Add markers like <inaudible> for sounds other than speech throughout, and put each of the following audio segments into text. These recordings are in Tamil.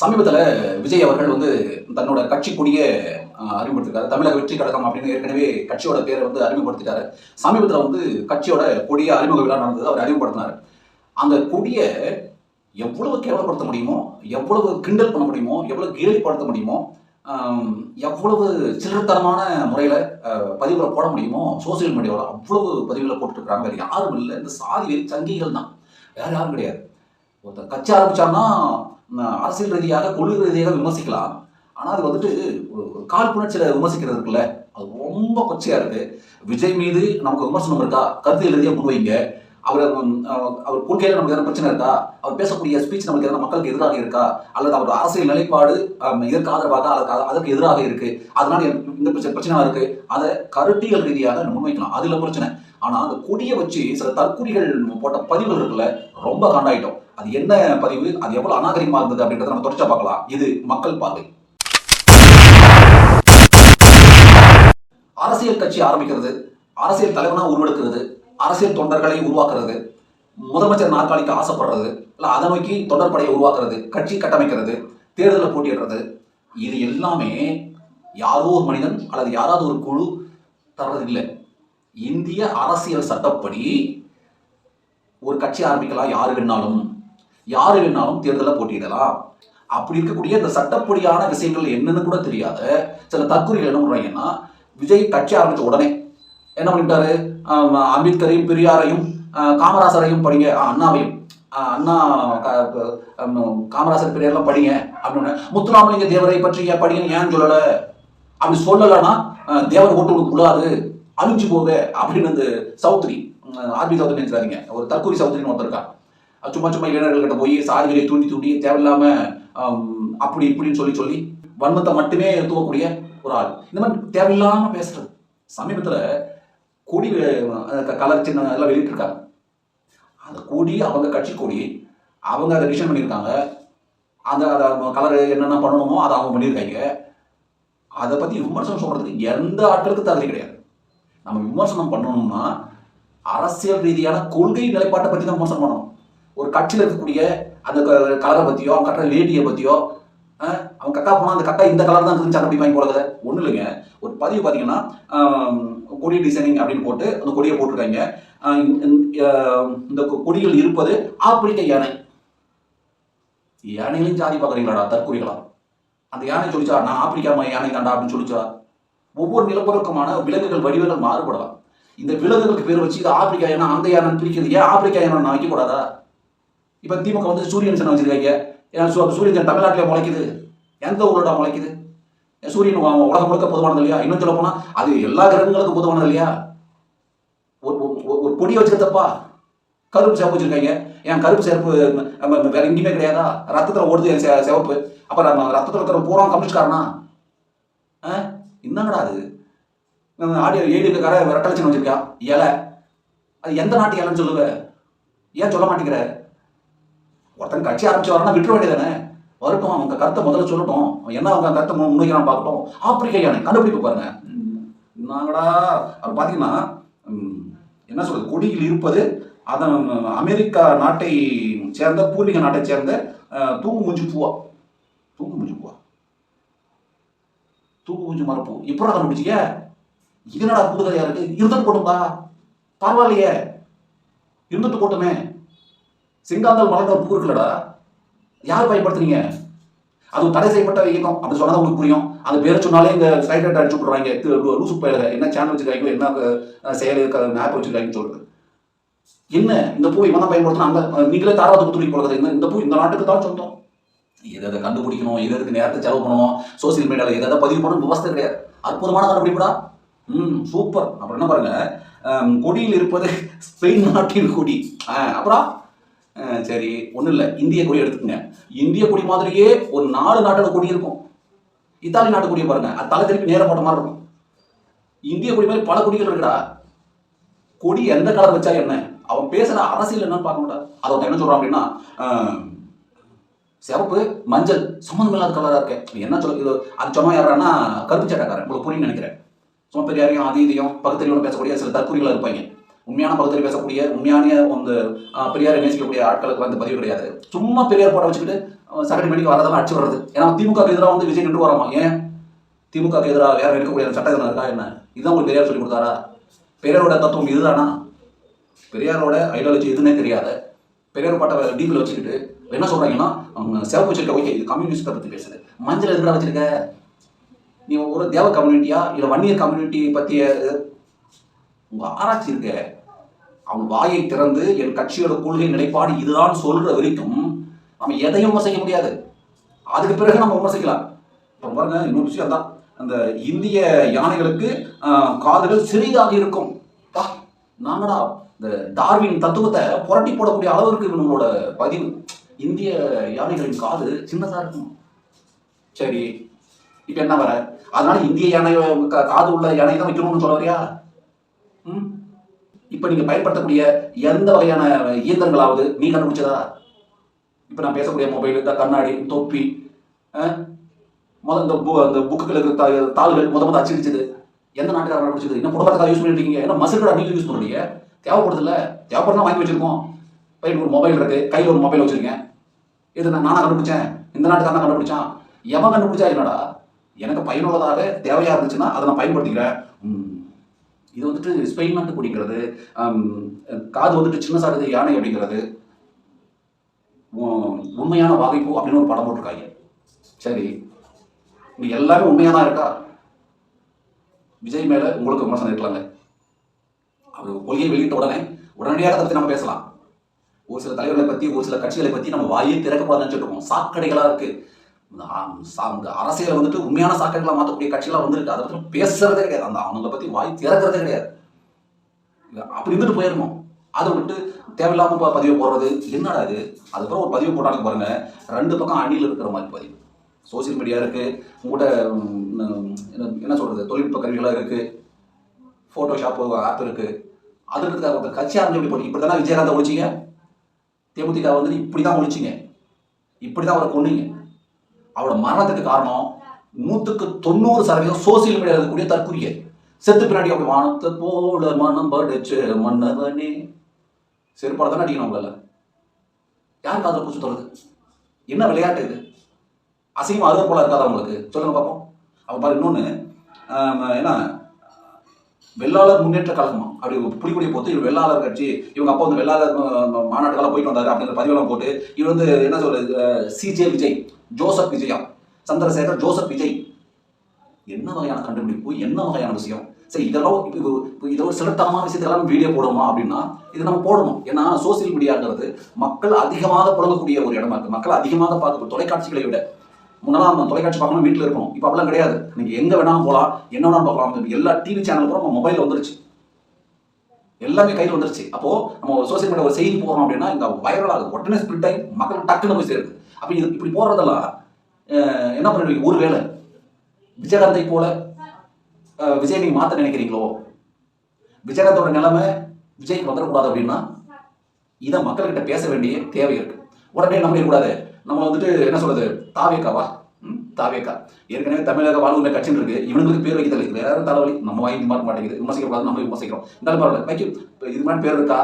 சமீபத்தில் விஜய் அவர்கள் வந்து தன்னோட கட்சி கொடியை அறிமுகப்படுத்திருக்காரு. தமிழக வெற்றி கழகம் அப்படின்னு ஏற்கனவே கட்சியோட பேரை வந்து அறிமுகப்படுத்திட்டாரு. சமீபத்தில் வந்து கட்சியோட கொடியை அறிமுக விழா நடந்தது அவர் அறிமுகப்படுத்தினார். அந்த கொடியை எவ்வளவு கேவலப்படுத்த முடியுமோ எவ்வளவு கிண்டல் பண்ண முடியுமோ எவ்வளவு கேலிப்படுத்த முடியுமோ எவ்வளவு சில்லறத்தனமான முறையில் பதிவுகளை போட முடியுமோ சோசியல் மீடியாவில் அவ்வளவு பதிவுகளை போட்டுருக்காங்க வேறு யாரும் இல்லை. இந்த சாதி வெறி சங்கிகள் தான். வேறு யாரும் கிடையாது. ஒருத்தர் கட்சி ஆரம்பித்தான்னா அரசியல் ரீதியாக கொள்கை ரீதியாக விமர்சிக்கலாம். ஆனால் அது வந்துட்டு ஒரு புணர்ச்சியில் காழ்ப்புணர்ச்சியில் விமர்சிக்கிறது இருக்குல்ல? அது ரொம்ப கொச்சையாக இருக்குது விஜய் மீது நமக்கு விமர்சனம் இருக்கா? கருத்தியல் ரீதியாக முன்வைங்க அவர் அவர் கொள்கையில் நமக்கு எதனா பிரச்சனை இருக்கா? அவர் பேசக்கூடிய ஸ்பீச் நமக்கு எதனா மக்களுக்கு எதிராக இருக்கா? அல்லது அவர் அரசியல் நிலைப்பாடு இதற்கு ஆதரவாக அதற்கு அதற்கு எதிராக இருக்கு? அதனால இந்த பிரச்சனை பிரச்சனை இருக்கு? அதை கருத்தியல் ரீதியாக நம்ம முன்வைக்கலாம். அதுல பிரச்சனை. ஆனா அந்த கொடியை வச்சு சில தற்குறிகள் போட்ட பதிவுகள் இருக்குல்ல ரொம்ப காண்டாயிட்டோம். அது என்ன பதிவு? அது எவ்வளவு அநாகரிகமா இருந்தது அப்படின்றத நம்ம தொடர்ச்சியா பார்க்கலாம். இது மக்கள் பார்வை. அரசியல் கட்சி ஆரம்பிக்கிறது அரசியல் தலைவனா உருவெடுக்கிறது அரசியல் தொண்டர்களை உருவாக்குறது முதலமைச்சர் நாற்காலிக்கு ஆசைப்படுறது இல்லை அதை நோக்கி தொண்டர் படையை உருவாக்குறது கட்சி கட்டமைக்கிறது தேர்தலில் போட்டியிடுறது இது எல்லாமே யாரோ ஒரு மனிதன் அல்லது யாராவது ஒரு குழு தர்றது இல்லை. இந்திய அரசியல் சட்டப்படி ஒரு கட்சி ஆரம்பிக்கலாம் யாரு வேணாலும். யாரு வேணாலும் தேர்தலில் போட்டியிடலாம். அப்படி இருக்கக்கூடிய இந்த சட்டப்படியான விஷயங்கள் என்னன்னு கூட தெரியாத சில தற்கொலைகள் என்ன பண்ணுறாங்கன்னா விஜய் கட்சி ஆரம்பித்த உடனே என்ன பண்ணிட்டாரு? அம்பேத்கரையும் பெரியாரையும் காமராசரையும் படிங்க அண்ணாவையும் அண்ணா காமராசர் பெரியார்லாம் படிங்க அப்படின்னு. முத்துராமலிங்க தேவரை பற்றி ஏன் படிங்க ஏன் சொல்லலை? அப்படி சொல்லலைன்னா தேவர் ஓட்டு உங்களுக்கு கூடாது அழிஞ்சு போக அப்படின்னு அந்த சௌத்ரி ஆர்பி சௌத்ரி நினைச்சாதீங்க ஒரு தற்கொலை சௌத்ரின்னு ஒருத்தர் சும்மா சும்மா இளைஞர்கள் கிட்ட போய் சாதிகளை தூண்டி தூண்டி தேவையில்லாம அப்படி இப்படின்னு சொல்லி சொல்லி வன்மத்தை மட்டுமே தூவக்கூடிய ஒரு ஆள். இந்த மாதிரி தேவையில்லாம பேசுறது. சமீபத்துல கொடி கலர் சின்ன எல்லாம் வெளியிட்டிருக்காங்க அந்த கொடி அவங்க கட்சி கொடி அவங்க அதை டிசைன் பண்ணியிருக்காங்க. அந்த அதை கலர் என்னென்ன பண்ணணுமோ அதை அவங்க பண்ணியிருக்காங்க. அதை பற்றி விமர்சனம் சொல்கிறதுக்கு எந்த ஆட்களுக்கு தகுதி கிடையாது. நம்ம விமர்சனம் பண்ணணும்னா அரசியல் ரீதியான கொள்கை நிலைப்பாட்டை பற்றி தான் விமர்சனம் பண்ணணும். ஒரு கட்சியில் இருக்கக்கூடிய அந்த க- கலரை பற்றியோ அவங்க கட்டுற லேடியை பற்றியோ அவன் கக்கா போனால் அந்த கக்கா இந்த கலர் தான் இருந்துச்சு அப்படி வாங்கி போடுறது ஒன்றும் இல்லைங்க. ஒரு பதிவு பார்த்தீங்கன்னா கொடி டிசைனிங் அப்படின்னு போட்டு அந்த கொடியை போட்டிருக்காங்க. இந்த- கொ- கொடியில் இருப்பது ஆப்பிரிக்க யானை. யானைகளையும் ஜாதி பார்க்குறீங்களாடா தற்கொலைகளா? அந்த யானை சொல்லிச்சா நான் ஆப்பிரிக்கா யானை தாண்டா அப்படின்னு சொல்லிச்சா? ஒவ்வொரு நிலப்பரப்புக்குமான விலங்குகள் வடிவங்கள் மாறுபடலாம். இந்த விலங்குகளுக்கு பேர் வச்சு இது ஆப்பிரிக்கா யானை அந்த யானை பிரிக்கிறது ஏன் ஆப்பிரிக்கா யானை நான் வைக்கக்கூடாதா? இப்போ திமுக வந்து சூரியன் சனம் வச்சிருக்காங்க. ஏன்னா சூரியன் சனம் தமிழ்நாட்டிலே முளைக்குது. எந்த ஊரோட முளைக்குது? ஏன் சூரியன் உலகம் முழுக்க பொதுவானது இல்லையா? இன்னும் சொல்ல போனால் அது எல்லா கிரகங்களுக்கும் பொதுவானது இல்லையா? ஒரு ஒரு- ஒரு- ஒரு கருப்பு சிவப்பு வச்சுருக்காங்க. ஏன் கருப்பு சிறப்பு வேற எங்கேயுமே கிடையாதா? ரத்தத்தில் ஓடுது என் சிவப்பு. அப்புறம் நம்ம ரத்தத்தில் இருக்கிற பூரா கம்யூனிஸ்ட்காரனா? ஆ? என்னங்கடா அது? ஆடியோ ஏடி கரை விரட்டலட்சணம் வச்சிருக்கா. இலை. அது எந்த நாட்டு இலைன்னு சொல்லுவ? ஏன் சொல்ல மாட்டேங்கிற? ஒருத்தன் கட்சி ஆரம்பிச்சு வரனா விட்டுற வேண்டியதானே வரட்டும் அவங்க கருத்தை முதல்ல சொல்லட்டும். அவன் என்ன அவங்க கருத்தை மு- பார்க்கட்டும். ஆப்பிரிக்க யானை கண்டுபிடிப்பு பாருங்க. நாங்கடா என்னங்கடா அது பார்த்தீங்கன்னா என்ன சொல்றது? கொடியில் இருப்பது அதன் அமெரிக்கா நாட்டை சேர்ந்த பூர்வீக நாட்டை சேர்ந்த தூங்கு மூஞ்சி பூவா? தூங்கு மூஞ்சி பூவா? தூங்கு மூஞ்சி மரப்பூ. இப்படா கண்டுபிடிச்சிக்க? இது என்னடா புதுகதையா இருக்கு? இருந்துட்டு போட்டும்பா. பரவாயில்லையே. இருந்துட்டு போட்டுமே. சிங்காந்தால் வளர்ந்த ஒரு பூ இருக்குல்லடா. யார் பயன்படுத்துறீங்க அது தடை செய்யப்பட்ட இயக்கம். அப்படி சொன்னா உங்களுக்கு புரியும். அது பேரை சொன்னாலே இந்த சைட் ரைட் அடிச்சு விட்றாங்க லூசு பயில என்ன சேனல் வச்சிருக்காங்க என்ன செயல் செயல் ஆப் வச்சிருக்காங்கன்னு சொல்றது. என்ன? இந்த பூ இவன் தான் பயன்படுத்தணும் அங்க நீங்களே தாராவது குத்துருக்கி போடுறது இந்த இந்த பூ இந்த நாட்டுக்கு தான் சொந்தம். எதை எதை கண்டுபிடிக்கணும் எது எதுக்கு நேரத்தை செலவு பண்ணணும் சோசியல் மீடியாவில் எதை எதை பதிவு பண்ணணும் விவசாயம் கிடையாது. அற்புதமான கண்டுபிடிப்படா ம் சூப்பர் அப்புறம் என்ன பாருங்க கொடியில் இருப்பது <laughs> ஸ்பெயின் நாட்டின் கொடி. அப்புறம் சரி ஒன்றும் இல்லை. இந்திய கொடி எடுத்துக்கங்க. இந்திய கொடி மாதிரியே ஒரு நாலு நாட்டோட கொடி இருக்கும். இத்தாலி நாட்டு கொடியை பாருங்க. அது தலை திருப்பி நேரம் போட்ட மாதிரி இருக்கும். இந்திய கொடி மாதிரி பல கொடிகள் இருக்குடா. கொடி எந்த கலர் வச்சா என்ன? அவன் பேசுற அரசியல் என்னன்னு பார்க்க மாட்டான். அதை ஒருத்தன் என்ன சொல்றான் அப்படின்னா சிவப்பு மஞ்சள் சம்மந்தம் இல்லாத கலரா இருக்கு. என்ன சொல்ல இது அது சும்மா யாரானா கருப்பு சட்டக்காரன். உங்களுக்கு புரியும் நினைக்கிறேன். சும்மா பெரியாரையும் அது இதையும் பகுத்தறிவோட பேசக்கூடிய சில தற்கொலைகள் இருப்பாங்க. உண்மையான பகுத்தறி பேசக்கூடிய உண்மையான அந்த பெரியார் பெரியாரை நேசிக்கக்கூடிய ஆட்களுக்கு வந்து பதிவு கிடையாது. சும்மா பெரியார் போட வச்சுக்கிட்டு சட்டடி மணிக்கு வரதெல்லாம் அடிச்சு வர்றது ஏன்னா திமுக எதிராக வந்து விஜய் நின்று வராமா? ஏன்? திமுக எதிராக வேற இருக்கக்கூடிய சட்ட இருக்கா என்ன? இதுதான் உங்களுக்கு பெரியார் சொல்லி கொடுத்தாரா? பெரியாரோட தத்துவம் இதுதானா? பெரியாரோட ஐடியாலஜி எதுன்னே தெரியாது. பெரியார் பாட்ட டீப்பில் வச்சுக்கிட்டு என்ன சொல்கிறாங்கன்னா அவங்க சிவப்பு வச்சிருக்க ஓகே இது கம்யூனிஸ்ட் பற்றி பேசுது. மஞ்சள் எதுக்காக வச்சிருக்க? நீ ஒரு தேவ கம்யூனிட்டியா இல்லை வன்னியர் கம்யூனிட்டி பற்றிய உங்கள் ஆராய்ச்சி இருக்க. அவன் வாயை திறந்து என் கட்சியோட கொள்கை நிலைப்பாடு இதுதான் சொல்ற வரைக்கும் நம்ம எதையும் விமர்சிக்க முடியாது. அதுக்கு பிறகு நம்ம விமர்சிக்கலாம். இப்போ பாருங்க இன்னொரு விஷயம் தான் அந்த இந்திய யானைகளுக்கு காதுகள் சிறிதாக இருக்கும். பா நாங்கடா இந்த டார்வின் தத்துவத்தை புரட்டி போடக்கூடிய அளவிற்கு நம்மளோட பதிவு. இந்திய யானைகளின் காது சின்னதாக இருக்கும். சரி இப்போ என்ன வர? அதனால இந்திய யானை கா- காது உள்ள யானை தான் வைக்கணும்னு சொல்ல வரியா? ம்? இப்போ நீங்க பயன்படுத்தக்கூடிய எந்த வகையான இயந்திரங்களாவது நீ கண்டுபிடிச்சதா? இப்போ நான் பேசக்கூடிய மொபைல் இந்த கண்ணாடி தொப்பி முத இந்த பு அந்த புக்குகளுக்கு தாள்கள் முத முத அச்சடிச்சது. எந்த நாட்டுக்காரர் கண்டுபிடிச்சது? என்ன புடலத்துக்காக யூஸ் பண்ணிட்டு இருக்கீங்க? என்ன நீங்க யூஸ் பண்ணுறீங்க தேவைப்படுது இல்லை தேவைப்படுறா வாங்கி வச்சிருக்கோம். பையன் ஒரு மொபைல் இருக்கு. கையில் ஒரு மொபைல் வச்சிருக்கேன். இது நான் நானாக கண்டுபிடிச்சேன். இந்த நாட்டுக்காரன் தான் கண்டுபிடிச்சான். எவன் கண்டுபிடிச்சா என்னடா? எனக்கு பயனுள்ளதாக தேவையா இருந்துச்சுன்னா அதை நான் பயன்படுத்திக்கிறேன். இது வந்துட்டு ஸ்பெயின் நாட்டு குடிக்கிறது காது வந்துட்டு சின்ன சாரது யானை அப்படிங்கிறது. உண்மையான வாகைப்பூ அப்படின்னு ஒரு படம் போட்டிருக்காங்க. சரி இங்க எல்லாமே உண்மையா தான் இருக்கா? விஜய் மேல உங்களுக்கு விமர்சனம் இருக்கலாங்க. அவர் கொள்கையை வெளியிட்ட உடனே உடனடியாக அதை பற்றி நம்ம பேசலாம். ஒரு சில தலைவர்களை பற்றி ஒரு சில கட்சிகளை பற்றி நம்ம வாயே திறக்கப்படாதுன்னு சொல்லிருக்கோம் சாக்கடைகளாக இருக்குது அந்த அரசியல் அரசியலை வந்துட்டு உண்மையான சாக்கடைகளா மாற்றக்கூடிய கட்சியெல்லாம் வந்திருக்கு. அதை பற்றி பேசுறதே கிடையாது. அந்த அவங்களை பற்றி வாய் திறக்கிறதே கிடையாது. அப்படி இருந்துட்டு போயிடணும் அதை விட்டு தேவையில்லாம இப்போ பதிவு போடுறது. என்னடா இது? அதுக்கப்புறம் ஒரு பதிவு போட்டாலும் பாருங்க. ரெண்டு பக்கம் அணியில் இருக்கிற மாதிரி பதிவு. சோசியல் மீடியா இருக்கு. உங்கள்கிட்ட என்ன- சொல்றது? தொழில்நுட்ப கருவிகளாக இருக்கு. ஃபோட்டோஷாப் ஆப் இருக்கு. அதுக்கு ஒருத்தர் கட்சி ஆரம்பிச்சு இப்படி போட்டு இப்படி தானே விஜயகாந்தை ஒழிச்சிங்க? தேமுதிக வந்து இப்படி தான் ஒழிச்சிங்க. இப்படி தான் அவரை கொண்டீங்க அவரோட மரணத்துக்கு காரணம் நூற்றுக்கு தொண்ணூறு சதவீதம் சோசியல் மீடியாவில் இருக்கக்கூடிய தற்குறிய செத்து பின்னாடி அப்படி வானத்தை போல மனம் படிச்சு மன்னவனே. செருப்பாடு தானே அடிக்கணும் உங்களால யார் காதல் பூச்சி தொடருது என்ன விளையாட்டு இது? அசிங்கம் அது போல இருக்காதா உங்களுக்கு? சொல்லுங்க பார்ப்போம். அப்போ பாரு இன்னொன்று என்ன? வெள்ளாளர் முன்னேற்ற கழகமா? அப்படி புலிக்குடியை போட்டு இவர் வெள்ளாளர் கட்சி இவங்க அப்பா வந்து வெள்ளாளர் மாநாட்டுக்கெல்லாம் போயிட்டு வந்தாரு அப்படிங்கிற பதிவெல்லாம் போட்டு இவர் வந்து என்ன சொல்றது சிஜே விஜய். ஜோசப் விஜயா சந்திரசேகர் ஜோசப் விஜய். என்ன வகையான கண்டுபிடிப்பு? என்ன வகையான விஷயம்? சரி இதெல்லாம் இப்போ இது- இப்போ இதை ஒரு சிலத்தனமான விஷயத்தெல்லாம் வீடியோ போடுவோமா அப்படின்னா இது நம்ம போடணும். ஏன்னா சோசியல் மீடியாங்கிறது மக்கள் அதிகமாக புழங்கக்கூடிய ஒரு இடமா இருக்குது மக்கள் அதிகமாக பார்க்க தொலைக்காட்சிகளை விட. முன்னெல்லாம் நம்ம தொலைக்காட்சி பார்க்கணும் வீட்டில் இருக்கணும் இப்போ அப்படிலாம் கிடையாது. நீங்கள் எங்கே வேணாலும் போகலாம் என்ன வேணாலும் பார்க்கலாம் எல்லா டிவி சேனலுக்கும் நம்ம மொபைல் வந்துருச்சு. எல்லாமே கையில் வந்துருச்சு. அப்போ நம்ம சோசியல் மீடியா ஒரு செய்தி போகிறோம் அப்படின்னா இங்கே வைரலாக உடனே ஸ்பிரிட் ஆகி மக்கள் டக்குன்னு போய் சேருது. அப்ப இது இப்படி போடுறதெல்லாம் என்ன பண்ணுவீங்க? ஒருவேளை விஜயகாந்தை போல விஜய் நீங்க மாத்த நினைக்கிறீங்களோ? விஜயகாந்தோட நிலைமை விஜய்க்கு வந்துடக்கூடாது அப்படின்னா இதை மக்கள்கிட்ட பேச வேண்டிய தேவை இருக்கு. உடனே நம்ம கூடாது நம்ம வந்துட்டு என்ன சொல்றது? தாவேக்காவா தாவேக்கா ஏற்கனவே தமிழக வாழ்வுள்ள கட்சின்னு இருக்கு. இவங்களுக்கு பேர் வைக்கிறது இல்லை. வேற தலைவலி. நம்ம வாங்கி மாற மாட்டேங்குது. விமர்சிக்க கூடாது நம்ம விமர்சிக்கிறோம். இருந்தாலும் பரவாயில்ல. வைக்க. இது மாதிரி பேர் இருக்கா?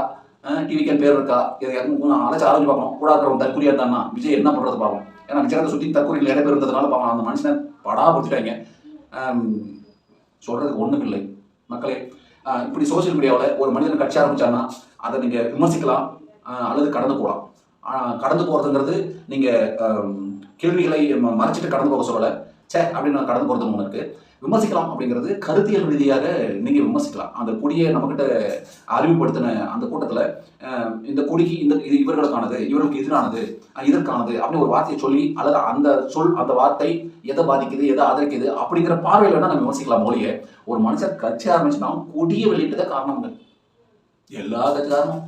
டிவிக்கு பேர் இருக்கா? இதை யாருக்கும் அழைச்சு ஆரம்பிச்சு பார்க்கணும். கூட இருக்கிறவங்க தற்கொலையா இருந்தான்னா விஜய் என்ன பண்ணுறது பார்க்கணும் ஏன்னா விஜயத்தை சுற்றி தற்கொலையில் இடம் பேர் இருந்ததுனால பார்க்கலாம். அந்த மனுஷனை படா பிடிச்சிட்டாங்க. சொல்கிறதுக்கு ஒன்றும் இல்லை மக்களே. இப்படி சோஷியல் மீடியாவில் ஒரு மனிதன் கட்சி ஆரம்பித்தான்னா அதை நீங்கள் விமர்சிக்கலாம் அல்லது கடந்து போகலாம். ஆனால் கடந்து போகிறதுங்கிறது நீங்கள் கேள்விகளை மறைச்சிட்டு கடந்து போக சொல்லலை. சே அப்படின்னு நான் கடந்து போகிறது ஒன்று இருக்குது விமர்சிக்கலாம் அப்படிங்கிறது கருத்தியல் ரீதியாக நீங்க விமர்சிக்கலாம். அந்த கொடியை நம்மகிட்ட அறிவுப்படுத்தின அந்த கூட்டத்துல இந்த கொடிக்கு இந்த இது இவர்களுக்கானது இவர்களுக்கு எதிரானது இதற்கானது அப்படின்னு ஒரு வார்த்தையை சொல்லி அல்லது அந்த சொல் அந்த வார்த்தை எதை பாதிக்குது எதை ஆதரிக்குது அப்படிங்கிற பார்வையில் வேணா நம்ம விமர்சிக்கலாம் மொழியை ஒரு மனுஷன் கட்சி ஆரம்பிச்சுன்னா கொடியை வெளியிட்டதே காரணம்ங்க எல்லா கட்சிக்காரனும்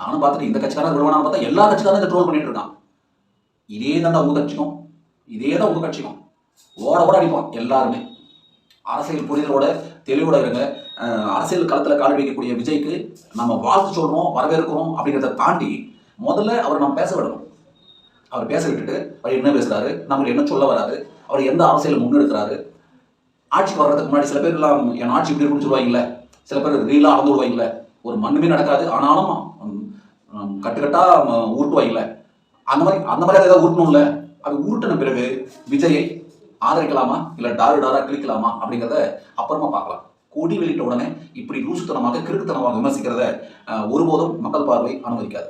நானும் பார்த்துட்டு இந்த கட்சிக்காரன் விடுவானு பார்த்தா எல்லா கட்சிக்காரனும் இதை ட்ரோல் பண்ணிட்டு இருக்கான். இதே தான் உங்க கட்சிக்கும் இதே தான் உங்க கட்சிக்கும். ஓட ஓட அடிப்பான் எல்லாருமே. அரசியல் புரிதலோட தெளிவோட இருங்க. அரசியல் களத்தில் கால் வைக்கக்கூடிய விஜய்க்கு நம்ம வாழ்த்து சொல்கிறோம் வரவேற்கிறோம் அப்படிங்கிறத தாண்டி முதல்ல அவரை நம்ம பேச விடணும். அவர் பேச விட்டுட்டு அவர் என்ன பேசுறாரு நமக்கு என்ன சொல்ல வராது அவர் எந்த அரசியல் முன்னெடுக்கிறாரு ஆட்சிக்கு வர்றதுக்கு முன்னாடி சில பேர்லாம் என் ஆட்சி இப்படி இருக்குன்னு சொல்லுவாங்கல்ல. சில பேர் ரீலாக அளந்து விடுவாங்கல்ல. ஒரு மண்ணுமே நடக்காது ஆனாலும் கட்டுக்கட்டாக உம், உருட்டுவாங்கல்ல. அந்த மாதிரி அந்த மாதிரி ஏதாவது உருட்டணும்ல? அது உருட்டின பிறகு விஜயை ஆதரிக்கலாமா? இல்லை டாரு டாரா கிளிக்கலாமா அப்படிங்கிறத அப்புறமா பார்க்கலாம். கொடி வெளியிட்ட உடனே இப்படி லூசுத்தனமாக கிறுக்குத்தனமாக விமர்சிக்கிறத ஒருபோதும் மக்கள் பார்வை அனுமதிக்காது.